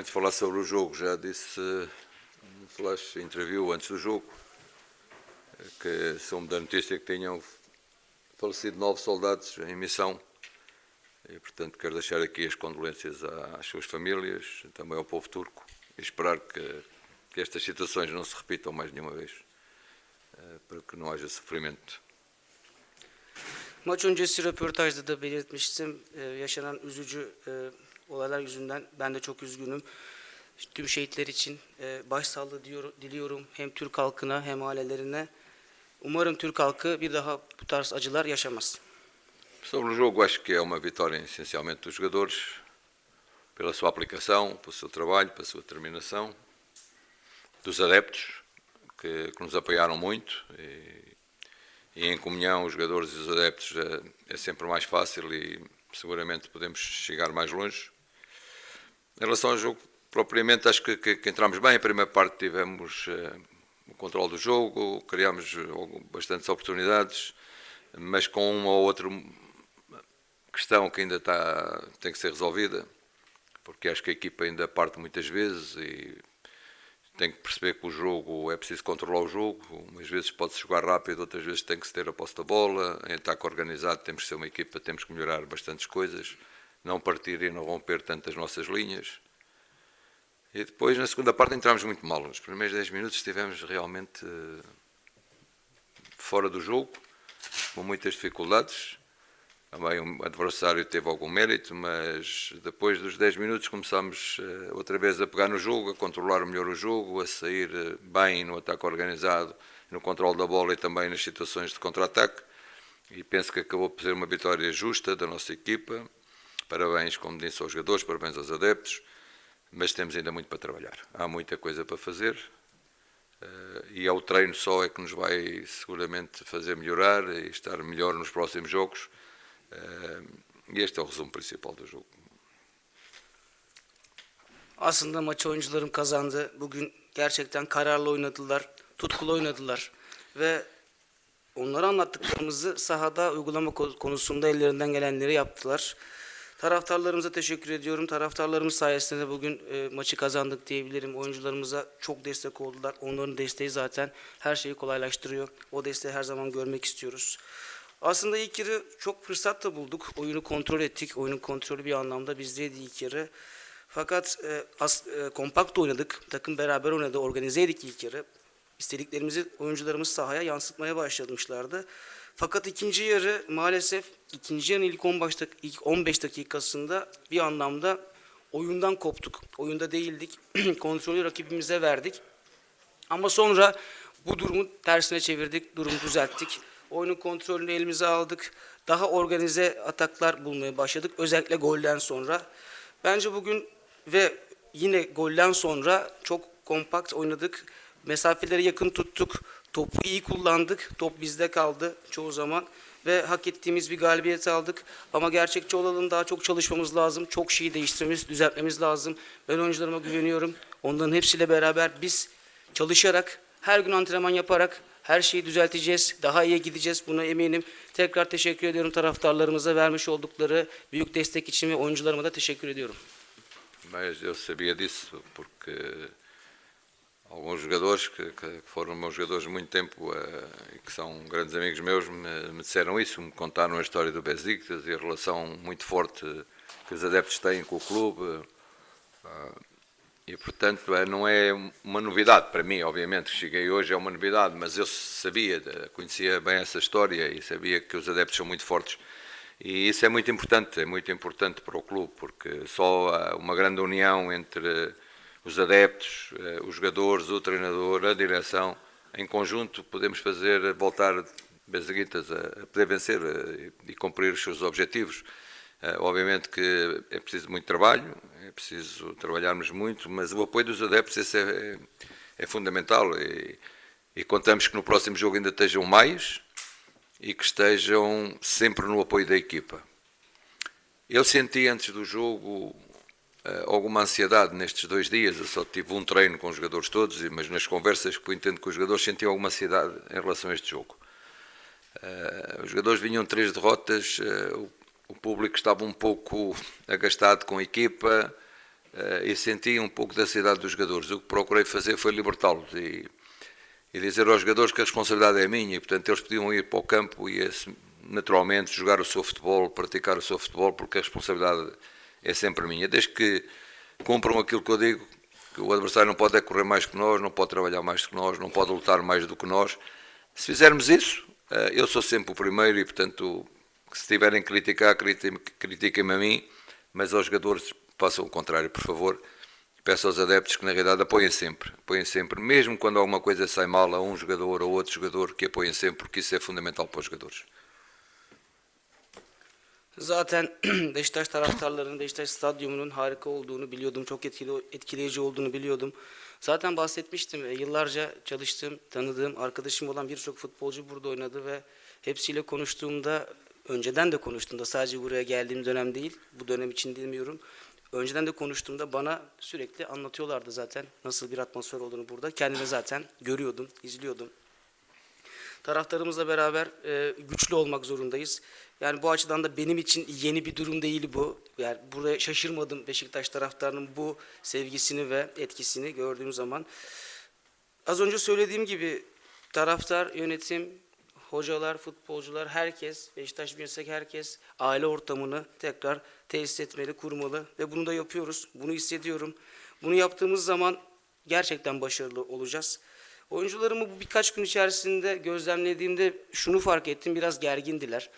Antes de falar sobre o jogo, já disse no flash interview antes do jogo eh, que soube da notícia que tinham falecido nove soldados em missão e, portanto, quero deixar aqui as condolências às suas famílias, também ao povo turco e esperar que, que estas situações não se repitam mais nenhuma vez eh, para que não haja sofrimento. Maç öncesi röportajda da belirtmiştim. Ee, yaşanan üzücü e, olaylar yüzünden ben de çok üzgünüm. Tüm şehitler için e, başsağlığı diyor, diliyorum hem Türk halkına hem ailelerine. Umarım Türk halkı bir daha bu tarz acılar yaşamaz. Sobre o jogo, acho que é uma vitória essencialmente dos jogadores, pela sua aplicação, pelo seu trabalho, pela sua determinação, dos adeptos, que, que nos apoiaram muito. E, e em comunhão, os jogadores e os adeptos é, é sempre mais fácil e seguramente podemos chegar mais longe. Em relação ao jogo, propriamente, acho que, que, que entramos bem. A primeira parte tivemos eh, o controle do jogo, criámos eh, bastantes oportunidades, mas com uma ou outra questão que ainda está, tem que ser resolvida, porque acho que a equipa ainda parte muitas vezes e tem que perceber que o jogo é preciso controlar o jogo. Umas vezes pode-se jogar rápido, outras vezes tem que se ter a posse da bola. Em ataque organizado temos que ser uma equipa, temos que melhorar bastantes coisas, não partir e não romper tantas nossas linhas. E depois, na segunda parte, entramos muito mal. Nos primeiros 10 minutos estivemos realmente eh, fora do jogo, com muitas dificuldades. Também o adversário teve algum mérito, mas depois dos 10 minutos começámos uh, outra vez a pegar no jogo, a controlar melhor o jogo, a sair uh, bem no ataque organizado, no controle da bola e também nas situações de contra-ataque. E penso que acabou por ser uma vitória justa da nossa equipa. Parabéns, como disse, aos jogadores, parabéns aos adeptos, mas temos ainda muito para trabalhar. Há muita coisa para fazer. Uh, e é o treino só é que nos vai seguramente fazer melhorar e estar melhor nos próximos jogos. E este é o resumo principal do jogo. Aslında maçı oyuncularım kazandı. Bugün gerçekten kararlı oynadılar, tutkulu oynadılar ve onlara anlattıklarımızı sahada uygulama ko- konusunda ellerinden gelenleri yaptılar. Taraftarlarımıza teşekkür ediyorum. Taraftarlarımız sayesinde de bugün e, maçı kazandık diyebilirim. Oyuncularımıza çok destek oldular. Onların desteği zaten her şeyi kolaylaştırıyor. O desteği her zaman görmek istiyoruz. Aslında ilk yarı çok fırsat da bulduk. Oyunu kontrol ettik. Oyunun kontrolü bir anlamda bizdeydi ilk yarı. Fakat e, as, e, kompakt oynadık. Takım beraber oynadı. Organizeydik ilk yarı. İstediklerimizi oyuncularımız sahaya yansıtmaya başlamışlardı. Fakat ikinci yarı maalesef ikinci yarının ilk 15, dak- ilk 15 dakikasında bir anlamda oyundan koptuk. Oyunda değildik. Kontrolü rakibimize verdik. Ama sonra bu durumu tersine çevirdik, durumu düzelttik. Oyunun kontrolünü elimize aldık. Daha organize ataklar bulmaya başladık. Özellikle golden sonra. Bence bugün ve yine golden sonra çok kompakt oynadık. Mesafeleri yakın tuttuk. Topu iyi kullandık. Top bizde kaldı çoğu zaman. Ve hak ettiğimiz bir galibiyet aldık. Ama gerçekçi olalım daha çok çalışmamız lazım. Çok şeyi değiştirmemiz, düzeltmemiz lazım. Ben oyuncularıma güveniyorum. Onların hepsiyle beraber biz çalışarak, her gün antrenman yaparak her şeyi düzelteceğiz. Daha iyi gideceğiz. Buna eminim. Tekrar teşekkür ediyorum taraftarlarımıza vermiş oldukları büyük destek için ve oyuncularıma da teşekkür ediyorum. Mas eu sabia disso porque alguns jogadores que, que foram meus jogadores muito tempo eh, e que são grandes amigos meus me, me disseram isso, me contaram a história do Besiktas e a relação muito forte que os adeptos têm com o clube. eh, e portanto eh, não é uma novidade para mim, obviamente, cheguei hoje é uma novidade, mas eu sabia, conhecia bem essa história e sabia que os adeptos são muito fortes. E isso é muito importante, é muito importante para o clube, porque só uma grande união entre os adeptos, eh, os jogadores, o treinador, a direção, em conjunto podemos fazer voltar Bezaguitas a a poder vencer eh, e cumprir os seus objetivos. Eh, Obviamente que é preciso muito trabalho, é preciso trabalharmos muito, mas o apoio dos adeptos esse é, é, fundamental e, e contamos que no próximo jogo ainda estejam mais e que estejam sempre no apoio da equipa. Eu senti antes do jogo alguma ansiedade nestes dois dias. Eu só tive um treino com os jogadores todos, mas nas conversas que eu entendo com os jogadores senti alguma ansiedade em relação a este jogo. Eh, os jogadores vinham três derrotas, eh, o, público estava um pouco agastado com a equipa, eh, e senti um pouco da ansiedade dos jogadores. O que procurei fazer foi libertá-los e, e dizer aos jogadores que a responsabilidade é minha e, portanto, eles podiam ir para o campo e naturalmente jogar o seu futebol, praticar o seu futebol, porque a responsabilidade é sempre minha. Desde que cumpram aquilo que eu digo, que o adversário não pode é correr mais que nós, não pode trabalhar mais que nós, não pode lutar mais do que nós. Se fizermos isso, eh, eu sou sempre o primeiro e, portanto, se tiverem que criticar, critiquem- critiquem-me a mim, mas aos jogadores façam o contrário, por favor. Peço aos adeptos que, na realidade, apoiem sempre. Apoiem sempre, mesmo quando alguma coisa sai mal a um jogador ou outro jogador, que apoiem sempre, porque isso é fundamental para os jogadores. Zaten Beşiktaş taraftarlarının Beşiktaş stadyumunun harika olduğunu biliyordum. Çok etkili, etkileyici olduğunu biliyordum. Zaten bahsetmiştim. e, Yıllarca çalıştığım, tanıdığım, arkadaşım olan birçok futbolcu burada oynadı ve hepsiyle konuştuğumda, önceden de konuştuğumda, sadece buraya geldiğim dönem değil, bu dönem için demiyorum. Önceden de konuştuğumda bana sürekli anlatıyorlardı zaten nasıl bir atmosfer olduğunu burada. Kendimi zaten görüyordum, izliyordum. Taraftarımızla beraber e, güçlü olmak zorundayız. Yani bu açıdan da benim için yeni bir durum değil bu. Yani burada şaşırmadım Beşiktaş taraftarının bu sevgisini ve etkisini gördüğüm zaman. Az önce söylediğim gibi taraftar, yönetim, hocalar, futbolcular, herkes, Beşiktaş Bünyesindeki herkes aile ortamını tekrar tesis etmeli, kurmalı ve bunu da yapıyoruz. Bunu hissediyorum. Bunu yaptığımız zaman gerçekten başarılı olacağız. Oyuncularımı bu birkaç gün içerisinde gözlemlediğimde şunu fark ettim, biraz gergindiler.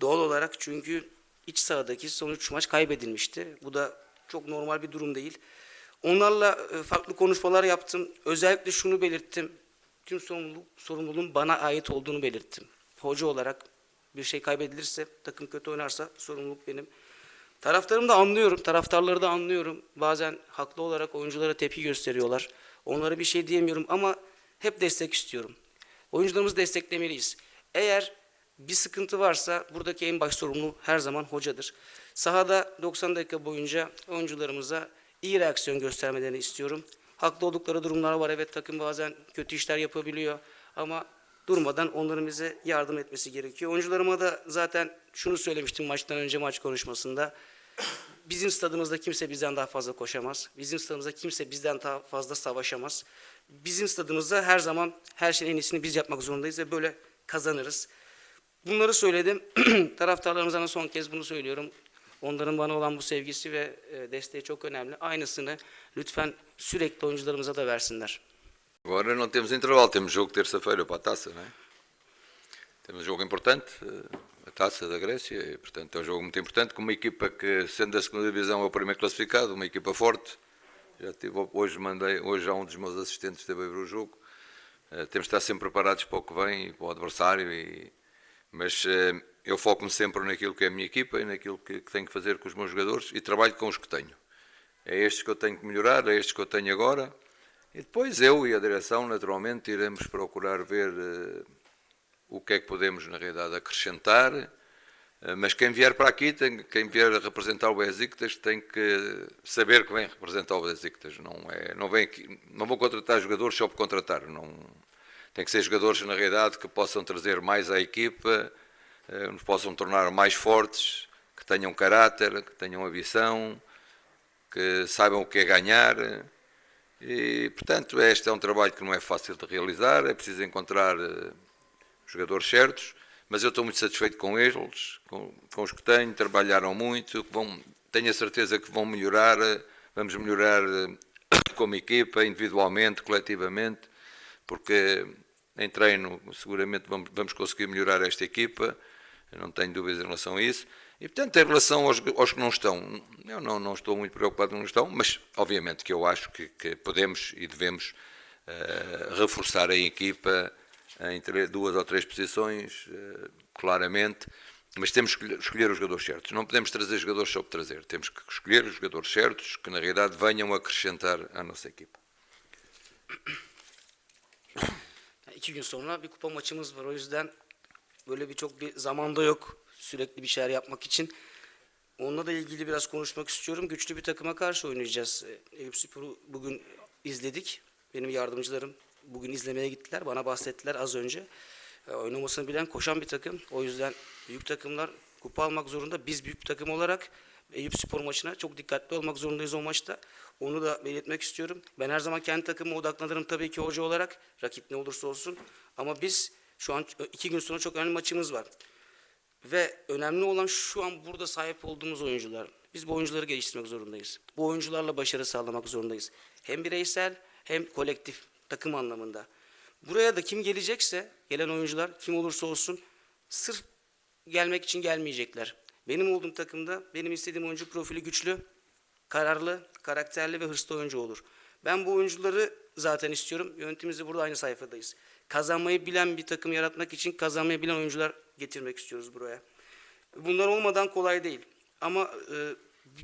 Doğal olarak çünkü iç sahadaki son üç maç kaybedilmişti. Bu da çok normal bir durum değil. Onlarla e, farklı konuşmalar yaptım. Özellikle şunu belirttim. Tüm sorumluluk, sorumluluğun bana ait olduğunu belirttim. Hoca olarak bir şey kaybedilirse, takım kötü oynarsa sorumluluk benim. Taraftarımı da anlıyorum, taraftarları da anlıyorum. Bazen haklı olarak oyunculara tepki gösteriyorlar. Onlara bir şey diyemiyorum ama hep destek istiyorum. Oyuncularımızı desteklemeliyiz. Eğer bir sıkıntı varsa buradaki en baş sorumlu her zaman hocadır. Sahada 90 dakika boyunca oyuncularımıza iyi reaksiyon göstermelerini istiyorum. Haklı oldukları durumlar var. Evet takım bazen kötü işler yapabiliyor ama durmadan onların bize yardım etmesi gerekiyor. Oyuncularıma da zaten şunu söylemiştim maçtan önce maç konuşmasında. Bizim stadımızda kimse bizden daha fazla koşamaz. Bizim stadımızda kimse bizden daha fazla savaşamaz. Bizim stadımızda her zaman her şeyin en iyisini biz yapmak zorundayız ve böyle kazanırız. Bunları söyledim. Taraftarlarımıza son kez bunu söylüyorum. Onların bana olan bu sevgisi ve e, desteği çok önemli. Aynısını lütfen sürekli oyuncularımıza da versinler. Agora não temos intervalo, temos jogo terça-feira para a taça, não é? Temos jogo importante, eh, a taça da Grécia, e portanto é um jogo muito importante, com uma equipa que, sendo da segunda divisão, é o primeiro classificado, uma equipa forte. Já tive, hoje mandei, hoje já um dos meus assistentes esteve a ver o jogo. Eh, temos de estar sempre preparados para o que vem para o adversário, e, mas eh, eu foco-me sempre naquilo que é a minha equipa e naquilo que, que tenho que fazer com os meus jogadores e trabalho com os que tenho. É estes que eu tenho que melhorar, é estes que eu tenho agora. E depois eu e a direção, naturalmente, iremos procurar ver eh, o que é que podemos, na realidade, acrescentar. Eh, mas quem vier para aqui, tem, quem vier a representar o Besiktas, tem que saber que vem representar o Besiktas. Não, é, não, vem aqui, não vou contratar jogadores só por contratar. Não, tem que ser jogadores, na realidade, que possam trazer mais à equipa, eh, nos possam tornar mais fortes, que tenham caráter, que tenham ambição, que saibam o que é ganhar. E, portanto, este é um trabalho que não é fácil de realizar, é preciso encontrar eh, jogadores certos, mas eu estou muito satisfeito com eles, com, com os que tenho, trabalharam muito, vão, tenho a certeza que vão melhorar, vamos melhorar eh, como equipa, individualmente, coletivamente, porque em treino seguramente vamos, vamos conseguir melhorar esta equipa, não tenho dúvidas em relação a isso. E, portanto, em relação aos, aos que não estão, eu não, não estou muito preocupado com não estão, mas obviamente que eu acho que, que podemos e devemos eh, reforçar a equipa em duas ou três posições, claramente, mas temos que escolher os jogadores certos. Não podemos trazer jogadores só por trazer, temos que escolher os jogadores certos que, na realidade, venham acrescentar à nossa equipa. İki gün sonra bir kupa maçımız var. O yüzden böyle bir çok bir zamanda yok sürekli bir şeyler yapmak için. Onunla da ilgili biraz konuşmak istiyorum. Güçlü bir takıma karşı oynayacağız. Ee, Eyüp Spor'u bugün izledik. Benim yardımcılarım bugün izlemeye gittiler. Bana bahsettiler az önce. Ee, Oynamasını bilen koşan bir takım. O yüzden büyük takımlar kupa almak zorunda. Biz büyük takım olarak Eyüp Spor maçına çok dikkatli olmak zorundayız o maçta. Onu da belirtmek istiyorum. Ben her zaman kendi takımıma odaklanırım tabii ki hoca olarak. Rakip ne olursa olsun. Ama biz şu an iki gün sonra çok önemli maçımız var. Ve önemli olan şu an burada sahip olduğumuz oyuncular. Biz bu oyuncuları geliştirmek zorundayız. Bu oyuncularla başarı sağlamak zorundayız. Hem bireysel hem kolektif takım anlamında. Buraya da kim gelecekse, gelen oyuncular kim olursa olsun sırf gelmek için gelmeyecekler. Benim olduğum takımda benim istediğim oyuncu profili güçlü, kararlı, karakterli ve hırslı oyuncu olur. Ben bu oyuncuları zaten istiyorum. Yönetimimizde burada aynı sayfadayız. Kazanmayı bilen bir takım yaratmak için kazanmayı bilen oyuncular getirmek istiyoruz buraya. Bunlar olmadan kolay değil. Ama e,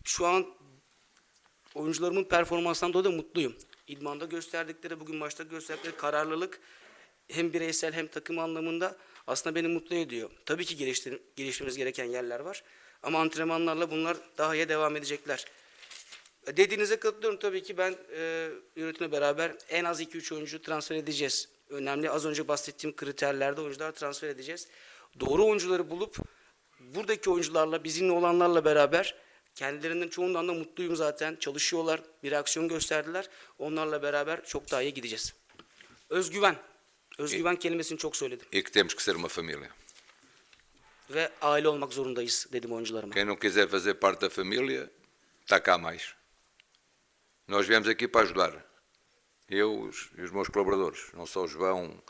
şu an oyuncularımın performansından dolayı mutluyum. İdmanda gösterdikleri, bugün maçta gösterdikleri kararlılık hem bireysel hem takım anlamında aslında beni mutlu ediyor. Tabii ki geliştir, gelişmemiz gereken yerler var. Ama antrenmanlarla bunlar daha iyi devam edecekler. E, Dediğinize katılıyorum tabii ki ben e, yönetimle beraber en az 2-3 oyuncu transfer edeceğiz. Önemli az önce bahsettiğim kriterlerde oyuncular transfer edeceğiz. Doğru oyuncuları bulup buradaki oyuncularla bizimle olanlarla beraber kendilerinden çoğundan da mutluyum zaten. Çalışıyorlar, bir reaksiyon gösterdiler. Onlarla beraber çok daha iyi gideceğiz. Özgüven. Özgüven kelimesini çok söyledim. E que temos que ser uma família. Ve aile olmak zorundayız dedim oyuncularıma. Quem não quiser fazer parte da família, está cá mais. Nós viemos aqui para ajudar. Eu e os meus colaboradores, não só o João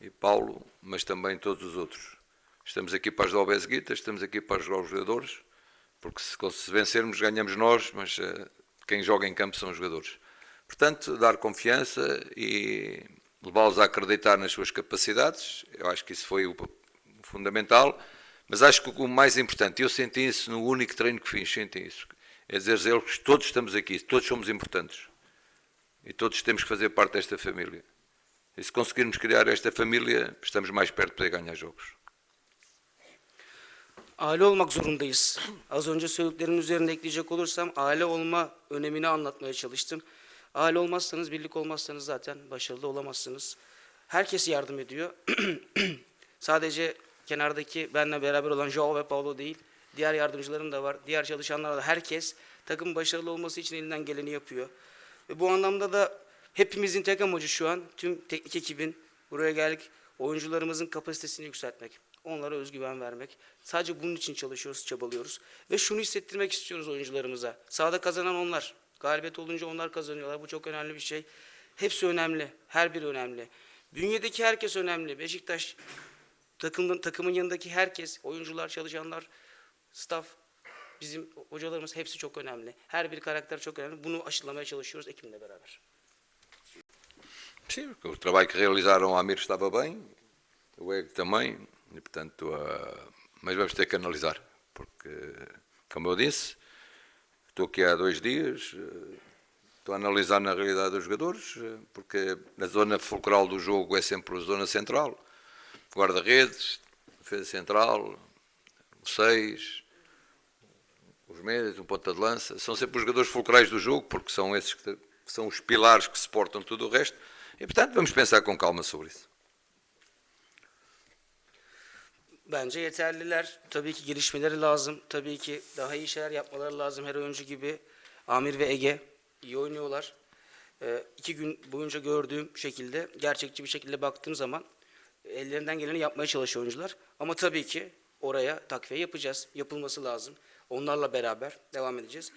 e Paulo, mas também todos os outros. Estamos aqui para ajudar o Bezguita, estamos aqui para ajudar os jogadores, porque se, se vencermos ganhamos nós, mas eh, quem joga em campo são os jogadores. Portanto, dar confiança e levá-los a acreditar nas suas capacidades, eu acho que isso foi o fundamental, mas acho que o mais importante, eu senti isso no único treino que fiz, senti isso, é dizer a eles que todos estamos aqui, todos somos importantes e todos temos que fazer parte desta família. E se conseguirmos criar esta família, estamos mais perto de ganhar jogos. Aile olmak zorundayız. Az önce söylediklerimin üzerine ekleyecek olursam aile olma önemini anlatmaya çalıştım. Aile olmazsanız, birlik olmazsanız zaten başarılı olamazsınız. Herkes yardım ediyor. Sadece kenardaki benimle beraber olan Joao ve Paulo değil, diğer yardımcılarım da var, diğer çalışanlar da herkes takım başarılı olması için elinden geleni yapıyor. Ve bu anlamda da hepimizin tek amacı şu an tüm teknik ekibin buraya geldik oyuncularımızın kapasitesini yükseltmek. Onlara özgüven vermek. Sadece bunun için çalışıyoruz, çabalıyoruz. Ve şunu hissettirmek istiyoruz oyuncularımıza. Sahada kazanan onlar. Galibiyet olunca onlar kazanıyorlar. Bu çok önemli bir şey. Hepsi önemli. Her biri önemli. Bünyedeki herkes önemli. Beşiktaş takımın, takımın yanındaki herkes, oyuncular, çalışanlar, staff, bizim hocalarımız hepsi çok önemli. Her bir karakter çok önemli. Bunu aşılamaya çalışıyoruz ekibimle beraber. Sim, o trabalho que realizaram Amir estava bem, o EG também, e portanto, ah, mas vamos ter que analisar, porque, como eu disse, estou aqui há dois dias, eh, estou a analisar na realidade dos jogadores, eh, porque a zona fulcral do jogo é sempre a zona central, guarda-redes, defesa central, o 6, os médios, um ponta de lança, são sempre os jogadores fulcrais do jogo, porque são esses que são os pilares que suportam tudo o resto, e portanto vamos pensar com calma sobre isso. Bence yeterliler. Tabii ki gelişmeleri lazım. Tabii ki daha iyi şeyler yapmaları lazım. Her oyuncu gibi Amir ve Ege iyi oynuyorlar. Ee, iki gün boyunca gördüğüm şekilde, gerçekçi bir şekilde baktığım zaman ellerinden geleni yapmaya çalışıyor oyuncular. Ama tabii ki oraya takviye yapacağız. Yapılması lazım. Onlarla beraber devam edeceğiz.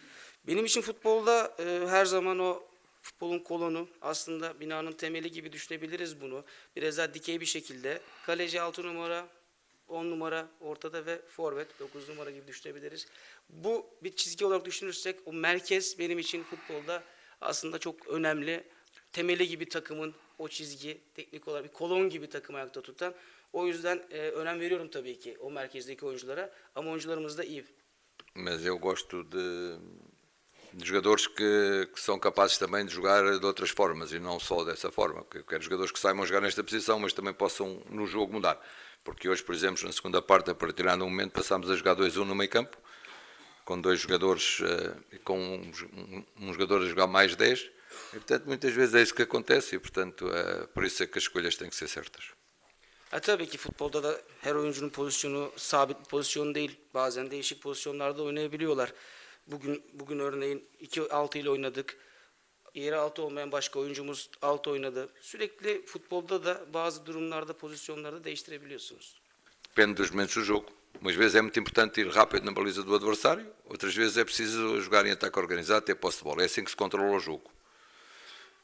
Benim için futbolda e, her zaman o futbolun kolonu aslında binanın temeli gibi düşünebiliriz bunu. Biraz daha dikey bir şekilde. Kaleci 6 numara, 10 numara ortada ve forvet 9 numara gibi düşünebiliriz. Bu bir çizgi olarak düşünürsek o merkez benim için futbolda aslında çok önemli. Temeli gibi takımın o çizgi teknik olarak bir kolon gibi takım ayakta tutan. O yüzden e, önem veriyorum tabii ki o merkezdeki oyunculara ama oyuncularımız da iyi. Mas eu gosto de, de jogadores que, que são capazes também de jogar de outras formas e não só dessa forma. Eu quero jogadores que saibam jogar nesta posição, mas também possam no jogo mudar. Porque hoje, por exemplo, na segunda parte, a partir de um momento, passámos a jogar 2-1 no meio campo, com dois jogadores eh, e com um, um- jogador a jogar mais 10. E, portanto, muitas vezes é isso que acontece e, portanto, eh, por isso é que as escolhas têm que ser certas. Ha, tabii ki futbolda da her oyuncunun pozisyonu sabit bir pozisyon değil. Bazen değişik pozisyonlarda oynayabiliyorlar. Bugün bugün örneğin 2-6 ile oynadık. Yeri 6 olmayan başka oyuncumuz 6 oynadı. Sürekli futbolda da bazı durumlarda pozisyonlarda değiştirebiliyorsunuz. Depende dos momentos do jogo. Umas vezes é muito importante ir rápido na baliza do adversário, outras vezes é preciso jogar em ataque organizado, ter posse de bola. É assim que se controla o jogo.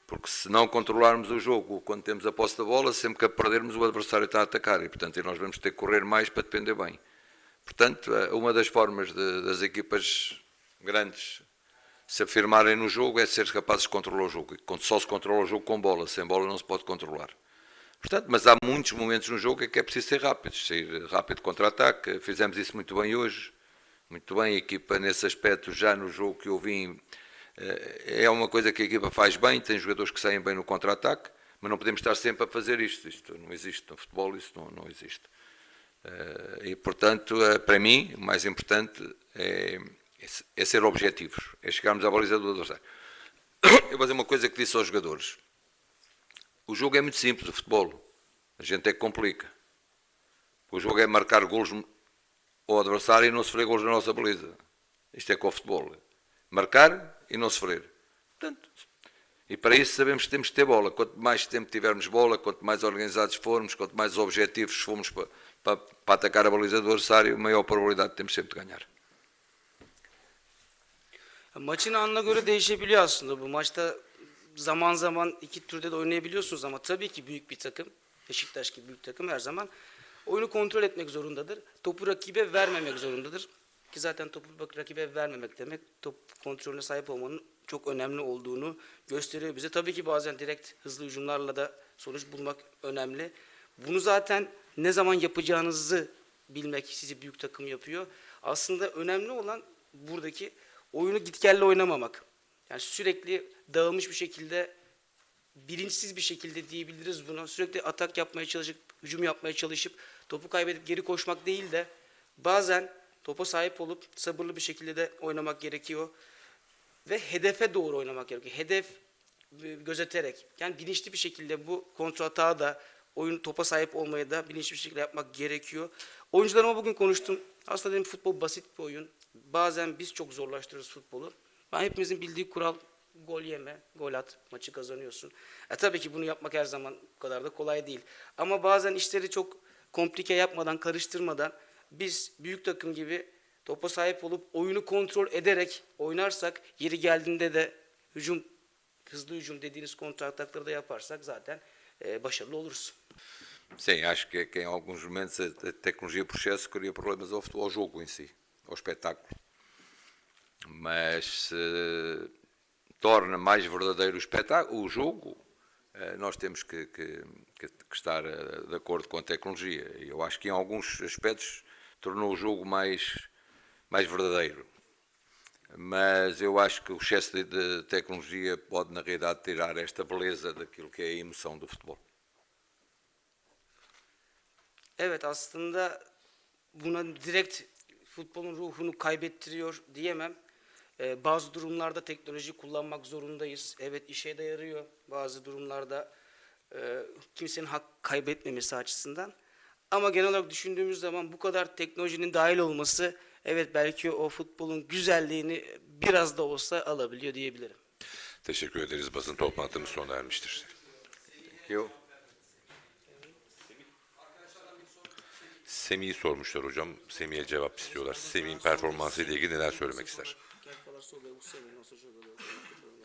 Porque se não controlarmos o jogo quando temos a posse da bola, sempre que a perdermos o adversário está a atacar e, portanto, nós vamos ter que correr mais para depender bem. Portanto, eh, uma das formas de- das equipas grandes se afirmarem no jogo é ser capazes de controlar o jogo. Só se controla o jogo com bola, sem bola não se pode controlar. Portanto, mas há muitos momentos no jogo em que é preciso ser rápidos, sair rápido contra-ataque. Fizemos isso muito bem hoje, muito bem. A equipa, nesse aspecto, já no jogo que eu vim, eh, é uma coisa que a equipa faz bem. Tem jogadores que saem bem no contra-ataque, mas não podemos estar sempre a fazer isto. Isto não existe no futebol, isso não, não existe. Eh, E, portanto, eh, para mim, o mais importante é, é se- ser objetivos, é chegarmos à baliza do adversário. Eu vou dizer uma coisa que disse aos jogadores. O jogo é muito simples, o futebol. A gente é que complica. O jogo é marcar golos ao adversário e não sofrer golos na nossa baliza. Isto é com o futebol. Marcar e não sofrer. Portanto, e para isso sabemos que temos que ter bola. Quanto mais tempo tivermos bola, quanto mais organizados formos, quanto mais objetivos formos para, para, para atacar a baliza do adversário, maior probabilidade temos sempre de ganhar. Maçın anına göre değişebiliyor aslında bu. Maçta zaman zaman iki türde de oynayabiliyorsunuz ama tabii ki büyük bir takım, Beşiktaş gibi büyük takım her zaman oyunu kontrol etmek zorundadır. Topu rakibe vermemek zorundadır. Ki zaten topu rakibe vermemek demek top kontrolüne sahip olmanın çok önemli olduğunu gösteriyor bize. Tabii ki bazen direkt hızlı hücumlarla da sonuç bulmak önemli. Bunu zaten ne zaman yapacağınızı bilmek sizi büyük takım yapıyor. Aslında önemli olan buradaki oyunu gitgelli oynamamak. Yani sürekli dağılmış bir şekilde bilinçsiz bir şekilde diyebiliriz buna. Sürekli atak yapmaya çalışıp, hücum yapmaya çalışıp topu kaybedip geri koşmak değil de bazen topa sahip olup sabırlı bir şekilde de oynamak gerekiyor. Ve hedefe doğru oynamak gerekiyor. Hedef e, gözeterek yani bilinçli bir şekilde bu kontratağı da oyun topa sahip olmayı da bilinçli bir şekilde yapmak gerekiyor. Oyuncularıma bugün konuştum. Aslında dedim futbol basit bir oyun. Bazen biz çok zorlaştırırız futbolu. Ben hepimizin bildiği kural gol yeme, gol at, maçı kazanıyorsun. E tabii ki bunu yapmak her zaman bu kadar da kolay değil. Ama bazen işleri çok komplike yapmadan, karıştırmadan biz büyük takım gibi topa sahip olup oyunu kontrol ederek oynarsak yeri geldiğinde de hücum hızlı hücum dediğiniz kontra atakları da yaparsak zaten e, başarılı oluruz. Sim, acho que, que em alguns momentos a, a tecnologia por excesso cria problemas ao, futebol, ao jogo em si, ao espetáculo. Mas se torna mais verdadeiro o espetáculo, o jogo, eh, nós temos que, que- que- estar eh, de acordo com a tecnologia. Eu acho que em alguns aspectos tornou o jogo mais, mais verdadeiro. Mas eu acho que o excesso de, de tecnologia pode, na realidade, tirar esta beleza daquilo que é a emoção do futebol. Evet aslında buna direkt futbolun ruhunu kaybettiriyor diyemem. Ee, bazı durumlarda teknoloji kullanmak zorundayız. Evet işe de yarıyor bazı durumlarda e, kimsenin hak kaybetmemesi açısından. Ama genel olarak düşündüğümüz zaman bu kadar teknolojinin dahil olması evet belki o futbolun güzelliğini biraz da olsa alabiliyor diyebilirim. Teşekkür ederiz. Basın toplantımız sona ermiştir. Eu, Semih'i sormuşlar hocam. Semih'e cevap istiyorlar. Semih'in performansı ile ilgili neler söylemek ister?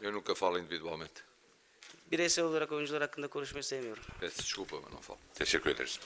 eu nunca falo individualmente. Bireysel olarak oyuncular hakkında konuşmayı sevmiyorum. Peço desculpa, mas não falo. Teşekkür ederiz.